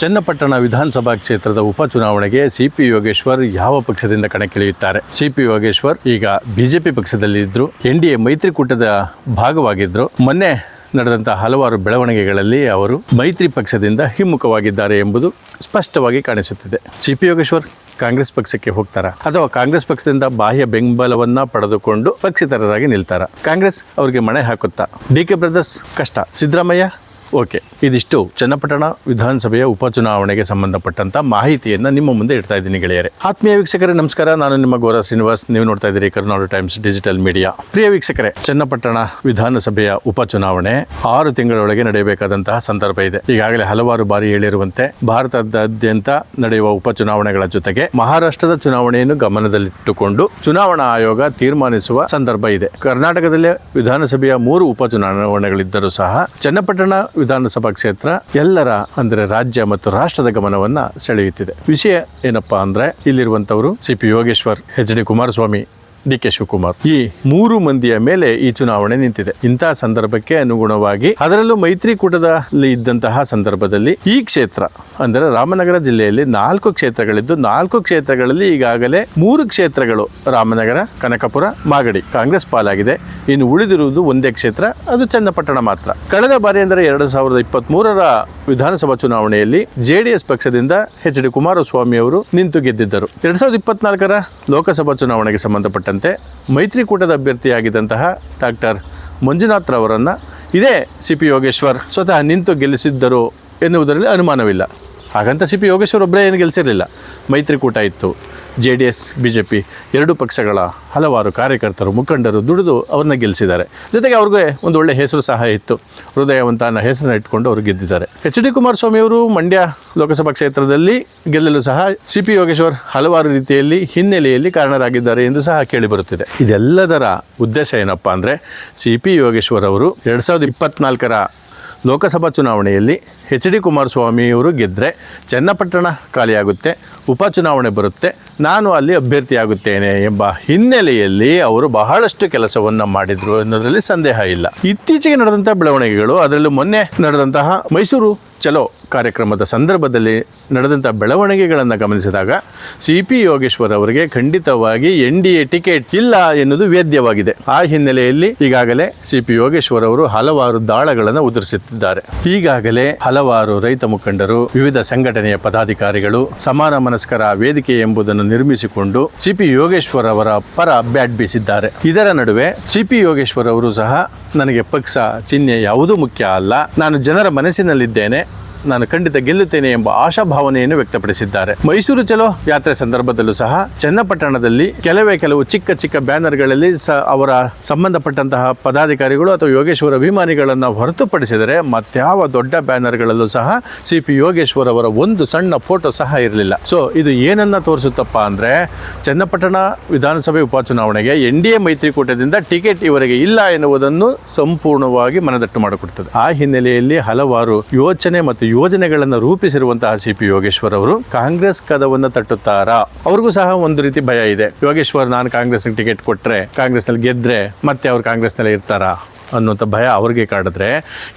ಚನ್ನಪಟ್ಟಣ ವಿಧಾನಸಭಾ ಕ್ಷೇತ್ರದ ಉಪಚುನಾವಣೆಗೆ ಸಿಪಿ ಯೋಗೇಶ್ವರ್ ಯಾವ ಪಕ್ಷದಿಂದ ಕಣಕ್ಕಿಳಿಯುತ್ತಾರೆ? ಸಿಪಿ ಯೋಗೇಶ್ವರ್ ಈಗ ಬಿಜೆಪಿ ಪಕ್ಷದಲ್ಲಿ ಇದ್ರು ಎನ್ ಡಿ ಎ ಮೈತ್ರಿಕೂಟದ ಭಾಗವಾಗಿದ್ರು. ಮೊನ್ನೆ ನಡೆದಂತಹ ಹಲವಾರು ಬೆಳವಣಿಗೆಗಳಲ್ಲಿ ಅವರು ಮೈತ್ರಿ ಪಕ್ಷದಿಂದ ಹಿಮ್ಮುಖವಾಗಿದ್ದಾರೆ ಎಂಬುದು ಸ್ಪಷ್ಟವಾಗಿ ಕಾಣಿಸುತ್ತಿದೆ. ಸಿಪಿ ಯೋಗೇಶ್ವರ್ ಕಾಂಗ್ರೆಸ್ ಪಕ್ಷಕ್ಕೆ ಹೋಗ್ತಾರಾ? ಅಥವಾ ಕಾಂಗ್ರೆಸ್ ಪಕ್ಷದಿಂದ ಬಾಹ್ಯ ಬೆಂಬಲವನ್ನ ಪಡೆದುಕೊಂಡು ಪಕ್ಷೇತರರಾಗಿ ನಿಲ್ತಾರ? ಕಾಂಗ್ರೆಸ್ ಅವರಿಗೆ ಮಣೆ ಹಾಕುತ್ತಾ? ಡಿ ಕೆ ಬ್ರದರ್ಸ್ ಕಷ್ಟ. ಸಿದ್ದರಾಮಯ್ಯ ಓಕೆ. ಇದಿಷ್ಟು ಚನ್ನಪಟ್ಟಣ ವಿಧಾನಸಭೆಯ ಉಪಚುನಾವಣೆಗೆ ಸಂಬಂಧಪಟ್ಟಂತ ಮಾಹಿತಿಯನ್ನ ನಿಮ್ಮ ಮುಂದೆ ಇಡ್ತಾ ಇದ್ದೀನಿ ಗೆಳೆಯರೆ. ಆತ್ಮೀಯ ವೀಕ್ಷಕರೇ, ನಮಸ್ಕಾರ. ನಾನು ನಿಮ್ಮ ಗೌರವ ಶ್ರೀನಿವಾಸ್. ನೀವು ನೋಡ್ತಾ ಇದ್ದೀರಿ ಕರ್ನಾಟಕ ಟೈಮ್ಸ್ ಡಿಜಿಟಲ್ ಮೀಡಿಯಾ. ಪ್ರಿಯ ವೀಕ್ಷಕರೇ, ಚನ್ನಪಟ್ಟಣ ವಿಧಾನಸಭೆಯ ಉಪಚುನಾವಣೆ ಆರು ತಿಂಗಳೊಳಗೆ ನಡೆಯಬೇಕಾದಂತಹ ಸಂದರ್ಭ ಇದೆ. ಈಗಾಗಲೇ ಹಲವಾರು ಬಾರಿ ಹೇಳಿರುವಂತೆ ಭಾರತದಾದ್ಯಂತ ನಡೆಯುವ ಉಪಚುನಾವಣೆಗಳ ಜೊತೆಗೆ ಮಹಾರಾಷ್ಟ್ರದ ಚುನಾವಣೆಯನ್ನು ಗಮನದಲ್ಲಿಟ್ಟುಕೊಂಡು ಚುನಾವಣಾ ಆಯೋಗ ತೀರ್ಮಾನಿಸುವ ಸಂದರ್ಭ ಇದೆ. ಕರ್ನಾಟಕದಲ್ಲಿ ವಿಧಾನಸಭೆಯ ಮೂರು ಉಪಚುನಾವಣೆಗಳಿದ್ದರೂ ಸಹ ಚನ್ನಪಟ್ಟಣ ವಿಧಾನಸಭಾ ಕ್ಷೇತ್ರ ಎಲ್ಲರ, ಅಂದರೆ ರಾಜ್ಯ ಮತ್ತು ರಾಷ್ಟ್ರದ ಗಮನವನ್ನ ಸೆಳೆಯುತ್ತಿದೆ. ವಿಷಯ ಏನಪ್ಪಾ ಅಂದ್ರೆ ಇಲ್ಲಿರುವಂತವರು C P Yogeshwar, H D Kumaraswamy, D K Shivakumar. ಈ ಮೂರು ಮಂದಿಯ ಮೇಲೆ ಈ ಚುನಾವಣೆ ನಿಂತಿದೆ. ಇಂತಹ ಸಂದರ್ಭಕ್ಕೆ ಅನುಗುಣವಾಗಿ ಅದರಲ್ಲೂ ಮೈತ್ರಿಕೂಟದಲ್ಲಿ ಇದ್ದಂತಹ ಸಂದರ್ಭದಲ್ಲಿ ಈ ಕ್ಷೇತ್ರ, ಅಂದರೆ ರಾಮನಗರ ಜಿಲ್ಲೆಯಲ್ಲಿ ನಾಲ್ಕು ಕ್ಷೇತ್ರಗಳಿದ್ದು, ನಾಲ್ಕು ಕ್ಷೇತ್ರಗಳಲ್ಲಿ ಈಗಾಗಲೇ ಮೂರು ಕ್ಷೇತ್ರಗಳು ರಾಮನಗರ, ಕನಕಪುರ, ಮಾಗಡಿ ಕಾಂಗ್ರೆಸ್ ಪಾಲಾಗಿದೆ. ಇನ್ನು ಉಳಿದಿರುವುದು ಒಂದೇ ಕ್ಷೇತ್ರ, ಅದು ಚನ್ನಪಟ್ಟಣ ಮಾತ್ರ. ಕಳೆದ ಬಾರಿ ಅಂದರೆ ಎರಡು ಸಾವಿರದ ಇಪ್ಪತ್ತ್ ಮೂರರ ವಿಧಾನಸಭಾ ಚುನಾವಣೆಯಲ್ಲಿ ಜೆಡಿಎಸ್ ಪಕ್ಷದಿಂದ ಎಚ್ ಡಿ ಕುಮಾರಸ್ವಾಮಿ ಅವರು ನಿಂತು ಗೆದ್ದಿದ್ದರು. ಎರಡ್ ಸಾವಿರದ ಇಪ್ಪತ್ನಾಲ್ಕರ ಲೋಕಸಭಾ ಚುನಾವಣೆಗೆ ಸಂಬಂಧಪಟ್ಟಂತೆ ಮೈತ್ರಿಕೂಟದ ಅಭ್ಯರ್ಥಿಯಾಗಿದ್ದಂತಹ ಡಾಕ್ಟರ್ ಮಂಜುನಾಥ್ ರವರನ್ನು ಇದೇ ಸಿ ಪಿ ಯೋಗೇಶ್ವರ್ ಸ್ವತಃ ನಿಂತು ಗೆಲ್ಲಿಸಿದ್ದರು ಎನ್ನುವುದರಲ್ಲಿ ಅನುಮಾನವಿಲ್ಲ. ಹಾಗಂತ ಸಿ ಪಿ ಯೋಗೇಶ್ವರ್ ಒಬ್ಬರೇ ಏನು ಗೆಲ್ಲಿಸಿರಲಿಲ್ಲ ಮೈತ್ರಿಕೂಟ ಇತ್ತು. J D S B J P ಎರಡೂ ಪಕ್ಷಗಳ ಹಲವಾರು ಕಾರ್ಯಕರ್ತರು, ಮುಖಂಡರು ದುಡಿದು ಅವ್ರನ್ನ ಗೆಲ್ಲಿಸಿದ್ದಾರೆ ಜೊತೆಗೆ ಅವ್ರಿಗೆ ಒಂದು ಒಳ್ಳೆಯ ಹೆಸರು ಸಹ ಇತ್ತು. ಹೃದಯವಂತ ಅನ್ನೋ ಹೆಸರನ್ನ ಇಟ್ಕೊಂಡು ಅವರು ಗೆದ್ದಿದ್ದಾರೆ. ಎಚ್ ಡಿ ಕುಮಾರಸ್ವಾಮಿ ಅವರು ಮಂಡ್ಯ ಲೋಕಸಭಾ ಕ್ಷೇತ್ರದಲ್ಲಿ ಗೆಲ್ಲಲು ಸಹ ಸಿ ಪಿ ಯೋಗೇಶ್ವರ್ ಹಲವಾರು ರೀತಿಯಲ್ಲಿ ಹಿನ್ನೆಲೆಯಲ್ಲಿ ಕಾರಣರಾಗಿದ್ದಾರೆ ಎಂದು ಸಹ ಕೇಳಿಬರುತ್ತಿದೆ ಇದೆಲ್ಲದರ ಉದ್ದೇಶ ಏನಪ್ಪಾ ಅಂದರೆ ಸಿ ಪಿ ಯೋಗೇಶ್ವರ್ ಅವರು ಎರಡು ಸಾವಿರದ ಇಪ್ಪತ್ನಾಲ್ಕರ ಲೋಕಸಭಾ ಚುನಾವಣೆಯಲ್ಲಿ ಎಚ್ ಡಿ ಕುಮಾರಸ್ವಾಮಿಯವರು ಗೆದ್ದರೆ ಚನ್ನಪಟ್ಟಣ ಖಾಲಿಯಾಗುತ್ತೆ ಉಪಚುನಾವಣೆ ಬರುತ್ತೆ, ನಾನು ಅಲ್ಲಿ ಅಭ್ಯರ್ಥಿಯಾಗುತ್ತೇನೆ ಎಂಬ ಹಿನ್ನೆಲೆಯಲ್ಲಿ ಅವರು ಬಹಳಷ್ಟು ಕೆಲಸವನ್ನು ಮಾಡಿದರು ಅನ್ನೋದರಲ್ಲಿ ಸಂದೇಹ ಇಲ್ಲ. ಇತ್ತೀಚೆಗೆ ನಡೆದಂಥ ಬೆಳವಣಿಗೆಗಳು, ಅದರಲ್ಲೂ ಮೊನ್ನೆ ನಡೆದಂತಹ ಮೈಸೂರು ಚಲೋ ಕಾರ್ಯಕ್ರಮದ ಸಂದರ್ಭದಲ್ಲಿ ನಡೆದಂಥ ಬೆಳವಣಿಗೆಗಳನ್ನು ಗಮನಿಸಿದಾಗ ಸಿ ಪಿ ಯೋಗೇಶ್ವರ್ ಅವರಿಗೆ ಖಂಡಿತವಾಗಿ ಎನ್ ಡಿ ಎ ಟಿಕೆಟ್ ಇಲ್ಲ ಎನ್ನುವುದು ವೇದ್ಯವಾಗಿದೆ. ಆ ಹಿನ್ನೆಲೆಯಲ್ಲಿ ಈಗಾಗಲೇ ಸಿ ಪಿ ಯೋಗೇಶ್ವರ್ ಅವರು ಹಲವಾರು ದಾಳಗಳನ್ನು ಉದುರಿಸುತ್ತಿದ್ದಾರೆ. ಈಗಾಗಲೇ ಹಲವಾರು ರೈತ ಮುಖಂಡರು, ವಿವಿಧ ಸಂಘಟನೆಯ ಪದಾಧಿಕಾರಿಗಳು ಸಮಾನ ಮನಸ್ಕರ ವೇದಿಕೆ ಎಂಬುದನ್ನು ನಿರ್ಮಿಸಿಕೊಂಡು ಸಿ ಪಿ ಯೋಗೇಶ್ವರ್ ಅವರ ಪರ ಬ್ಯಾಟ್ ಬೀಸಿದ್ದಾರೆ. ಇದರ ನಡುವೆ ಸಿ ಪಿ ಯೋಗೇಶ್ವರ್ ಅವರು ಸಹ ನನಗೆ ಪಕ್ಷ ಚಿಹ್ನೆ ಯಾವುದೂ ಮುಖ್ಯ ಅಲ್ಲ. ನಾನು ಜನರ ಮನಸ್ಸಿನಲ್ಲಿದ್ದೇನೆ. ನಾನು ಖಂಡಿತ ಗೆಲ್ಲುತ್ತೇನೆ ಎಂಬ ಆಶಾಭಾವನೆಯನ್ನು ವ್ಯಕ್ತಪಡಿಸಿದ್ದಾರೆ. ಮೈಸೂರು ಚಲೋ ಯಾತ್ರೆ ಸಂದರ್ಭದಲ್ಲೂ ಸಹ ಚನ್ನಪಟ್ಟಣದಲ್ಲಿ ಕೆಲವೇ ಕೆಲವು ಚಿಕ್ಕ ಚಿಕ್ಕ ಬ್ಯಾನರ್ಗಳಲ್ಲಿ ಅವರ ಸಂಬಂಧಪಟ್ಟಂತಹ ಪದಾಧಿಕಾರಿಗಳು ಅಥವಾ ಯೋಗೇಶ್ವರ ಅಭಿಮಾನಿಗಳನ್ನು ಹೊರತುಪಡಿಸಿದರೆ ಮತ್ಯಾವ ದೊಡ್ಡ ಬ್ಯಾನರ್ಗಳಲ್ಲೂ ಸಹ ಸಿ ಪಿ ಯೋಗೇಶ್ವರ್ ಅವರ ಒಂದು ಸಣ್ಣ ಫೋಟೋ ಸಹ ಇರಲಿಲ್ಲ. ಸೊ, ಇದು ಏನನ್ನ ತೋರಿಸುತ್ತಪ್ಪ ಅಂದರೆ ಚನ್ನಪಟ್ಟಣ ವಿಧಾನಸಭೆ ಉಪಚುನಾವಣೆಗೆ ಎನ್ ಡಿ ಎ ಮೈತ್ರಿಕೂಟದಿಂದ ಟಿಕೆಟ್ ಇವರಿಗೆ ಇಲ್ಲ ಎನ್ನುವುದನ್ನು ಸಂಪೂರ್ಣವಾಗಿ ಮನದಟ್ಟು ಮಾಡಿಕೊಡ್ತದೆ. ಆ ಹಿನ್ನೆಲೆಯಲ್ಲಿ ಹಲವಾರು ಯೋಚನೆ ಮತ್ತು ಯೋಜನೆಗಳನ್ನು ರೂಪಿಸಿರುವಂತಹ ಸಿ ಪಿ ಯೋಗೇಶ್ವರ್ ಅವರು ಕಾಂಗ್ರೆಸ್ ಕದವನ್ನು ತಟ್ಟುತ್ತಾರಾ? ಅವ್ರಿಗೂ ಸಹ ಒಂದು ರೀತಿ ಭಯ ಇದೆ. ಯೋಗೇಶ್ವರ್, ನಾನು ಕಾಂಗ್ರೆಸ್ ಟಿಕೆಟ್ ಕೊಟ್ಟರೆ ಕಾಂಗ್ರೆಸ್ನಲ್ಲಿ ಗೆದ್ರೆ ಮತ್ತೆ ಅವ್ರು ಕಾಂಗ್ರೆಸ್ನಲ್ಲೇ ಇರ್ತಾರಾ ಅನ್ನುವಂಥ ಭಯ ಅವ್ರಿಗೆ ಕಾಡಿದ್ರೆ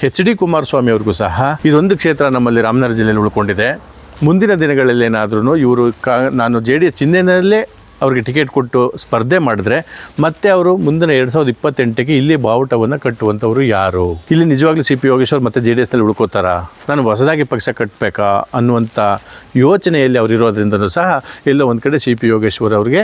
ಎಚ್ ಡಿ ಕುಮಾರಸ್ವಾಮಿ ಅವ್ರಿಗೂ ಸಹ ಇದೊಂದು ಕ್ಷೇತ್ರ ನಮ್ಮಲ್ಲಿ ರಾಮನಗರ ಜಿಲ್ಲೆಯಲ್ಲಿ ಉಳ್ಕೊಂಡಿದೆ. ಮುಂದಿನ ದಿನಗಳಲ್ಲಿ ಏನಾದ್ರೂ ಇವರು ಕಾ ನಾನು ಜೆ ಡಿ ಎಸ್ ಚಿಹ್ನೆಯಲ್ಲೇ ಅವ್ರಿಗೆ ಟಿಕೆಟ್ ಕೊಟ್ಟು ಸ್ಪರ್ಧೆ ಮಾಡಿದ್ರೆ ಮತ್ತೆ ಅವರು ಮುಂದಿನ ಎರಡು ಸಾವಿರದ ಇಪ್ಪತ್ತೆಂಟಕ್ಕೆ ಇಲ್ಲಿ ಬಾವುಟವನ್ನು ಕಟ್ಟುವಂಥವ್ರು ಯಾರು? ಇಲ್ಲಿ ನಿಜವಾಗ್ಲೂ ಸಿ ಪಿ ಯೋಗೇಶ್ವರ್ ಮತ್ತೆ ಜೆ ಡಿ ಎಸ್ನಲ್ಲಿ ಉಳ್ಕೋತಾರಾ? ನಾನು ಹೊಸದಾಗಿ ಪಕ್ಷ ಕಟ್ಟಬೇಕಾ ಅನ್ನುವಂಥ ಯೋಚನೆಯಲ್ಲಿ ಅವರು ಇರೋದ್ರಿಂದ ಸಹ ಎಲ್ಲೋ ಒಂದು ಕಡೆ ಸಿ ಪಿ ಯೋಗೇಶ್ವರ್ ಅವರಿಗೆ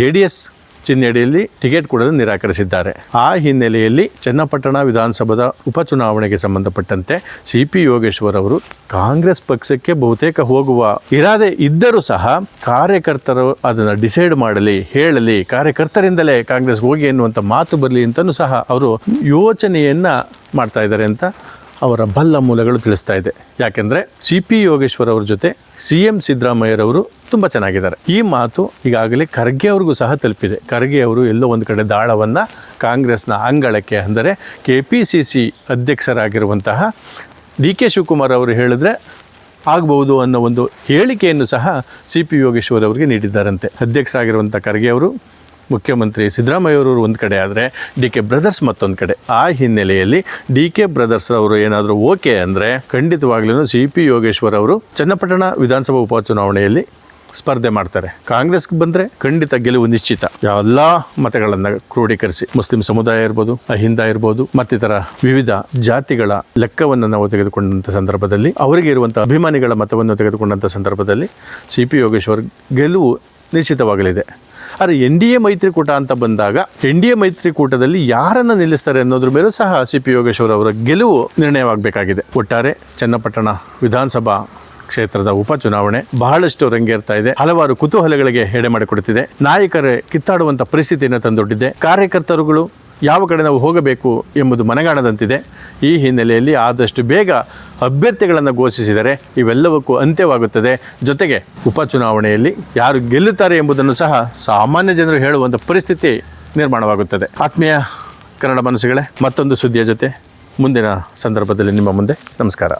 ಜೆ ಡಿ ಎಸ್ ಚಿಹ್ನೆಯಡಿಯಲ್ಲಿ ಟಿಕೆಟ್ ಕೊಡಲು ನಿರಾಕರಿಸಿದ್ದಾರೆ. ಆ ಹಿನ್ನೆಲೆಯಲ್ಲಿ ಚನ್ನಪಟ್ಟಣ ವಿಧಾನಸಭಾದ ಉಪಚುನಾವಣೆಗೆ ಸಂಬಂಧಪಟ್ಟಂತೆ ಸಿ ಪಿ ಯೋಗೇಶ್ವರ್ ಅವರು ಕಾಂಗ್ರೆಸ್ ಪಕ್ಷಕ್ಕೆ ಬಹುತೇಕ ಹೋಗುವ ಇರಾದೆ ಇದ್ದರೂ ಸಹ ಕಾರ್ಯಕರ್ತರು ಅದನ್ನು ಡಿಸೈಡ್ ಮಾಡಲಿ, ಹೇಳಲಿ, ಕಾರ್ಯಕರ್ತರಿಂದಲೇ ಕಾಂಗ್ರೆಸ್ ಹೋಗಿ ಎನ್ನುವಂಥ ಮಾತು ಬರಲಿ ಅಂತಲೂ ಸಹ ಅವರು ಯೋಚನೆಯನ್ನ ಮಾಡ್ತಾ ಇದ್ದಾರೆ ಅಂತ ಅವರ ಬಲ್ಲ ಮೂಲಗಳು ತಿಳಿಸ್ತಾ ಇದೆ. ಯಾಕೆಂದರೆ ಸಿ ಪಿ ಯೋಗೇಶ್ವರ್ ಅವ್ರ ಜೊತೆ ಸಿ ಎಂ ಸಿದ್ದರಾಮಯ್ಯರವರು ತುಂಬ ಚೆನ್ನಾಗಿದ್ದಾರೆ. ಈ ಮಾತು ಈಗಾಗಲೇ ಖರ್ಗೆ ಅವ್ರಿಗೂ ಸಹ ತಲುಪಿದೆ. ಖರ್ಗೆ ಅವರು ಎಲ್ಲೋ ಒಂದು ಕಡೆ ದಾಳವನ್ನು ಕಾಂಗ್ರೆಸ್ನ ಅಂಗಳಕ್ಕೆ ಅಂದರೆ ಕೆ ಪಿ ಸಿ ಸಿ ಅಧ್ಯಕ್ಷರಾಗಿರುವಂತಹ ಡಿ ಕೆ ಶಿವಕುಮಾರ್ ಅವರು ಹೇಳಿದ್ರೆ ಆಗಬಹುದು ಅನ್ನೋ ಒಂದು ಹೇಳಿಕೆಯನ್ನು ಸಹ ಸಿ ಪಿ ಯೋಗೇಶ್ವರ್ ಅವರಿಗೆ ನೀಡಿದ್ದಾರಂತೆ. ಅಧ್ಯಕ್ಷರಾಗಿರುವಂಥ ಖರ್ಗೆ ಅವರು ಮುಖ್ಯಮಂತ್ರಿ ಸಿದ್ದರಾಮಯ್ಯವರು ಒಂದು ಕಡೆ ಆದರೆ ಡಿ ಕೆ ಬ್ರದರ್ಸ್ ಮತ್ತೊಂದು ಕಡೆ. ಆ ಹಿನ್ನೆಲೆಯಲ್ಲಿ ಡಿ ಕೆ ಬ್ರದರ್ಸ್ ಅವರು ಏನಾದರೂ ಓಕೆ ಅಂದರೆ ಖಂಡಿತವಾಗ್ಲೂ ಸಿ ಪಿ ಯೋಗೇಶ್ವರ್ ಅವರು ಚನ್ನಪಟ್ಟಣ ವಿಧಾನಸಭಾ ಉಪಚುನಾವಣೆಯಲ್ಲಿ ಸ್ಪರ್ಧೆ ಮಾಡ್ತಾರೆ. ಕಾಂಗ್ರೆಸ್ಗೆ ಬಂದರೆ ಖಂಡಿತ ಗೆಲುವು ನಿಶ್ಚಿತ. ಎಲ್ಲ ಮತಗಳನ್ನು ಕ್ರೋಢೀಕರಿಸಿ. ಮುಸ್ಲಿಂ ಸಮುದಾಯ ಇರ್ಬೋದು, ಅಹಿಂದ ಇರ್ಬೋದು, ಮತ್ತಿತರ ವಿವಿಧ ಜಾತಿಗಳ ಲೆಕ್ಕವನ್ನು ನಾವು ತೆಗೆದುಕೊಂಡಂಥ ಸಂದರ್ಭದಲ್ಲಿ, ಅವರಿಗೆ ಇರುವಂಥ ಅಭಿಮಾನಿಗಳ ಮತವನ್ನು ತೆಗೆದುಕೊಂಡಂಥ ಸಂದರ್ಭದಲ್ಲಿ ಸಿ ಪಿ ಯೋಗೇಶ್ವರ್ ಗೆಲುವು ನಿಶ್ಚಿತವಾಗಲಿದೆ. ಆದರೆ ಎನ್ ಡಿ ಎ ಮೈತ್ರಿಕೂಟ ಅಂತ ಬಂದಾಗ ಎನ್ ಡಿ ಎ ಮೈತ್ರಿಕೂಟದಲ್ಲಿ ಯಾರನ್ನು ನಿಲ್ಲಿಸ್ತಾರೆ ಅನ್ನೋದ್ರ ಮೇಲೂ ಸಹ ಸಿ ಪಿ ಯೋಗೇಶ್ವರ್ ಅವರ ಗೆಲುವು ನಿರ್ಣಯವಾಗಬೇಕಾಗಿದೆ. ಒಟ್ಟಾರೆ ಚನ್ನಪಟ್ಟಣ ವಿಧಾನಸಭಾ ಕ್ಷೇತ್ರದ ಉಪಚುನಾವಣೆ ಬಹಳಷ್ಟು ರಂಗೇರ್ತಾ ಇದೆ. ಹಲವಾರು ಕುತೂಹಲಗಳಿಗೆ ಎಡೆ ಮಾಡಿಕೊಡುತ್ತಿದೆ. ನಾಯಕರೇ ಕಿತ್ತಾಡುವಂಥ ಪರಿಸ್ಥಿತಿಯನ್ನು ತಂದೊಡ್ಡಿದೆ. ಕಾರ್ಯಕರ್ತರುಗಳು ಯಾವ ಕಡೆ ನಾವು ಹೋಗಬೇಕು ಎಂಬುದು ಮನಗಾಣದಂತಿದೆ. ಈ ಹಿನ್ನೆಲೆಯಲ್ಲಿ ಆದಷ್ಟು ಬೇಗ ಅಭ್ಯರ್ಥಿಗಳನ್ನು ಘೋಷಿಸಿದರೆ ಇವೆಲ್ಲವಕ್ಕೂ ಅಂತ್ಯವಾಗುತ್ತದೆ. ಜೊತೆಗೆ ಉಪಚುನಾವಣೆಯಲ್ಲಿ ಯಾರು ಗೆಲ್ಲುತ್ತಾರೆ ಎಂಬುದನ್ನು ಸಹ ಸಾಮಾನ್ಯ ಜನರು ಹೇಳುವಂಥ ಪರಿಸ್ಥಿತಿ ನಿರ್ಮಾಣವಾಗುತ್ತದೆ. ಆತ್ಮೀಯ ಕನ್ನಡ ಮನಸ್ಸುಗಳೇ, ಮತ್ತೊಂದು ಸುದ್ದಿಯ ಜೊತೆ ಮುಂದಿನ ಸಂದರ್ಭದಲ್ಲಿ ನಿಮ್ಮ ಮುಂದೆ. ನಮಸ್ಕಾರ.